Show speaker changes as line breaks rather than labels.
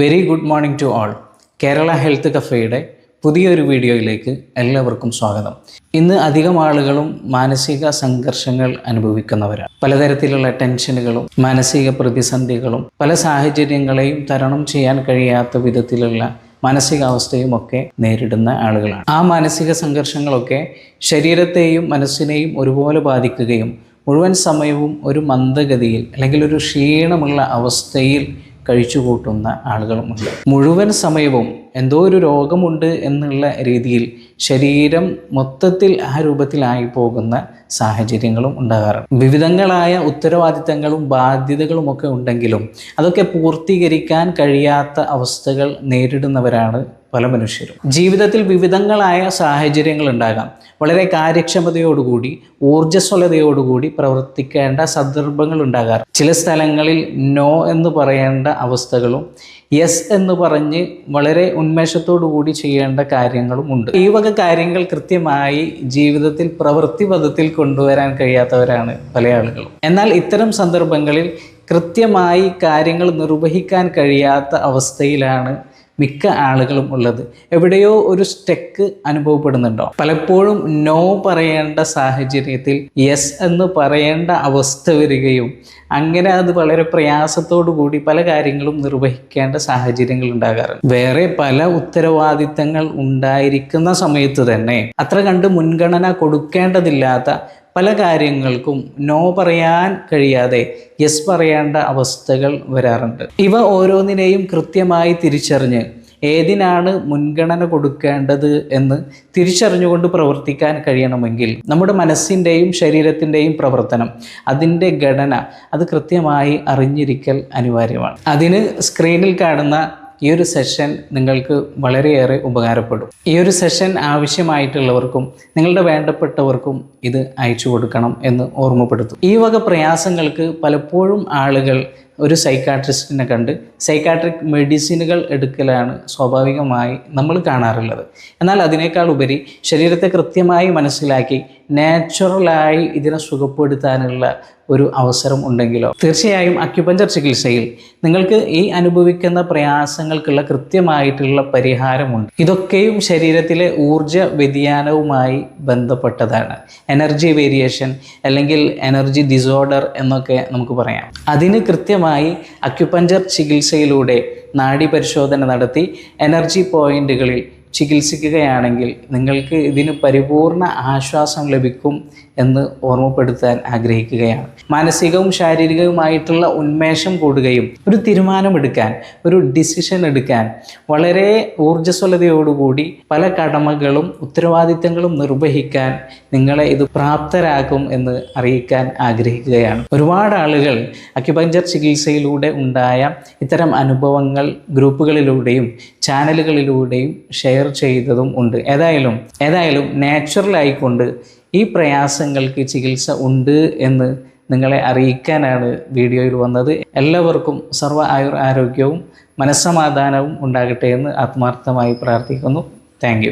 very good morning to all Kerala health കഫേയുടെ പുതിയൊരു വീഡിയോയിലേക്ക് എല്ലാവർക്കും സ്വാഗതം ഇന്ന് അധികം ആളുകളും മാനസിക സംഘർഷങ്ങൾ അനുഭവിക്കുന്നവരാണ് പലതരത്തിലുള്ള ടെൻഷനുകളും മാനസിക പ്രതിസന്ധികളും പല സാഹചര്യങ്ങളെയും തരണം ചെയ്യാൻ കഴിയാത്ത വിധത്തിലുള്ള മാനസികാവസ്ഥയും ഒക്കെ നേരിടുന്ന ആളുകളാണ് ആ മാനസിക സംഘർഷങ്ങളൊക്കെ ശരീരത്തെയും മനസ്സിനെയും ഒരുപോലെ ബാധിക്കുകയും മുഴുവൻ സമയവും ഒരു മന്ദഗതിയിൽ അല്ലെങ്കിൽ ഒരു ക്ഷീണമുള്ള അവസ്ഥയിൽ കൂട്ടുന്ന ആളുകളുമുണ്ട് മുഴുവൻ സമയവും എന്തോ ഒരു രോഗമുണ്ട് എന്നുള്ള രീതിയിൽ ശരീരം മൊത്തത്തിൽ ആ രൂപത്തിലായി പോകുന്ന സാഹചര്യങ്ങളും ഉണ്ടാകാറുണ്ട് വിവിധങ്ങളായ ഉത്തരവാദിത്തങ്ങളും ബാധ്യതകളും ഒക്കെ ഉണ്ടെങ്കിലും അതൊക്കെ പൂർത്തീകരിക്കാൻ കഴിയാത്ത അവസ്ഥകൾ നേരിടുന്നവരാണ് പല മനുഷ്യരും ജീവിതത്തിൽ വിവിധങ്ങളായ സാഹചര്യങ്ങൾ ഉണ്ടാകാം വളരെ കാര്യക്ഷമതയോടുകൂടി ഊർജ്ജസ്വലതയോടുകൂടി പ്രവർത്തിക്കേണ്ട സന്ദർഭങ്ങൾ ഉണ്ടാകാറ് ചില സ്ഥലങ്ങളിൽ നോ എന്ന് പറയേണ്ട അവസ്ഥകളും യെസ് എന്ന് പറഞ്ഞ് വളരെ കൂടി ചെയ്യേണ്ട കാര്യങ്ങളും ഉണ്ട് ഈ വക കാര്യങ്ങൾ കൃത്യമായി ജീവിതത്തിൽ പ്രവൃത്തി പദത്തിൽ കൊണ്ടുവരാൻ കഴിയാത്തവരാണ് പല ആളുകളും എന്നാൽ ഇത്തരം സന്ദർഭങ്ങളിൽ കൃത്യമായി കാര്യങ്ങൾ നിർവഹിക്കാൻ കഴിയാത്ത അവസ്ഥയിലാണ് മിക്ക ആളുകളും ഉള്ളത് എവിടെയോ ഒരു സ്റ്റെക്ക് അനുഭവപ്പെടുന്നുണ്ടോ പലപ്പോഴും നോ പറയേണ്ട സാഹചര്യത്തിൽ യെസ് എന്ന് പറയേണ്ട അവസ്ഥ വരികയും അങ്ങനെ അത് വളരെ പ്രയാസത്തോടു കൂടി പല കാര്യങ്ങളും നിർവഹിക്കേണ്ട സാഹചര്യങ്ങൾ ഉണ്ടാകാറുണ്ട് വേറെ പല ഉത്തരവാദിത്തങ്ങൾ ഉണ്ടായിരിക്കുന്ന സമയത്ത് തന്നെ അത്ര കണ്ട് മുൻഗണന കൊടുക്കേണ്ടതില്ലാത്ത പല കാര്യങ്ങൾക്കും നോ പറയാൻ കഴിയാതെ യെസ് പറയേണ്ട അവസ്ഥകൾ വരാറുണ്ട് ഇവ ഓരോന്നിനെയും കൃത്യമായി തിരിച്ചറിഞ്ഞ് ഏതിനാണ് മുൻഗണന കൊടുക്കേണ്ടത് എന്ന് തിരിച്ചറിഞ്ഞുകൊണ്ട് പ്രവർത്തിക്കാൻ കഴിയണമെങ്കിൽ നമ്മുടെ മനസ്സിൻ്റെയും ശരീരത്തിൻ്റെയും പ്രവർത്തനം അതിൻ്റെ ഘടന അത് കൃത്യമായി അറിഞ്ഞിരിക്കൽ അനിവാര്യമാണ് അതിന് സ്ക്രീനിൽ കാണുന്ന ഈ ഒരു സെഷൻ നിങ്ങൾക്ക് വളരെയേറെ ഉപകാരപ്പെടും ഈ ഒരു സെഷൻ ആവശ്യമായിട്ടുള്ളവർക്കും നിങ്ങളുടെ വേണ്ടപ്പെട്ടവർക്കും ഇത് അയച്ചു കൊടുക്കണം എന്ന് ഓർമ്മപ്പെടുത്തും ഈ വക പ്രയാസങ്ങൾക്ക് പലപ്പോഴും ആളുകൾ ഒരു സൈക്കാട്രിസ്റ്റിനെ കണ്ട് സൈക്കാട്രിക് മെഡിസിനുകൾ എടുക്കലാണ് സ്വാഭാവികമായി നമ്മൾ കാണാറുള്ളത് എന്നാൽ അതിനേക്കാൾ ഉപരി ശരീരത്തെ കൃത്യമായി മനസ്സിലാക്കി നാച്ചുറലായി ഇതിനെ സുഖപ്പെടുത്താനുള്ള ഒരു അവസരം ഉണ്ടെങ്കിലോ തീർച്ചയായും അക്യുപഞ്ചർ ചികിത്സയിൽ നിങ്ങൾക്ക് ഈ അനുഭവിക്കുന്ന പ്രയാസങ്ങൾക്കുള്ള കൃത്യമായിട്ടുള്ള പരിഹാരമുണ്ട് ഇതൊക്കെയും ശരീരത്തിലെ ഊർജ വ്യതിയാനവുമായി ബന്ധപ്പെട്ടതാണ് എനർജി വേരിയേഷൻ അല്ലെങ്കിൽ എനർജി ഡിസോർഡർ എന്നൊക്കെ നമുക്ക് പറയാം അതിന് കൃത്യമായി പ്രത്യേകമായി അക്യുപഞ്ചർ ചികിത്സയിലൂടെ നാഡി പരിശോധന നടത്തി എനർജി പോയിന്റുകളിൽ ചികിത്സിക്കുകയാണെങ്കിൽ നിങ്ങൾക്ക് ഇതിന് പരിപൂർണ ആശ്വാസം ലഭിക്കും എന്ന് ഓർമ്മപ്പെടുത്താൻ ആഗ്രഹിക്കുകയാണ് മാനസികവും ശാരീരികവുമായിട്ടുള്ള ഉന്മേഷം കൂടുകയും ഒരു തീരുമാനമെടുക്കാൻ ഒരു ഡിസിഷൻ എടുക്കാൻ വളരെ ഊർജ്ജസ്വലതയോടുകൂടി പല കടമകളും ഉത്തരവാദിത്തങ്ങളും നിർവഹിക്കാൻ നിങ്ങളെ ഇത് പ്രാപ്തരാക്കും എന്ന് അറിയിക്കാൻ ആഗ്രഹിക്കുകയാണ് ഒരുപാട് ആളുകൾ അക്യുപഞ്ചർ ചികിത്സയിലൂടെ ഉണ്ടായ ഇത്തരം അനുഭവങ്ങൾ ഗ്രൂപ്പുകളിലൂടെയും ചാനലുകളിലൂടെയും ഷെയർ ചെയ്തതും ഉണ്ട് ഏതായാലും ഏതായാലും നാച്ചുറലായിക്കൊണ്ട് ഈ പ്രയാസങ്ങൾക്ക് ചികിത്സ ഉണ്ട് എന്ന് നിങ്ങളെ അറിയിക്കാനാണ് വീഡിയോയിൽ വന്നത് എല്ലാവർക്കും സർവ ആയുർ ആരോഗ്യവും മനസ്സമാധാനവും ഉണ്ടാകട്ടെ എന്ന് ആത്മാർത്ഥമായി പ്രാർത്ഥിക്കുന്നു താങ്ക്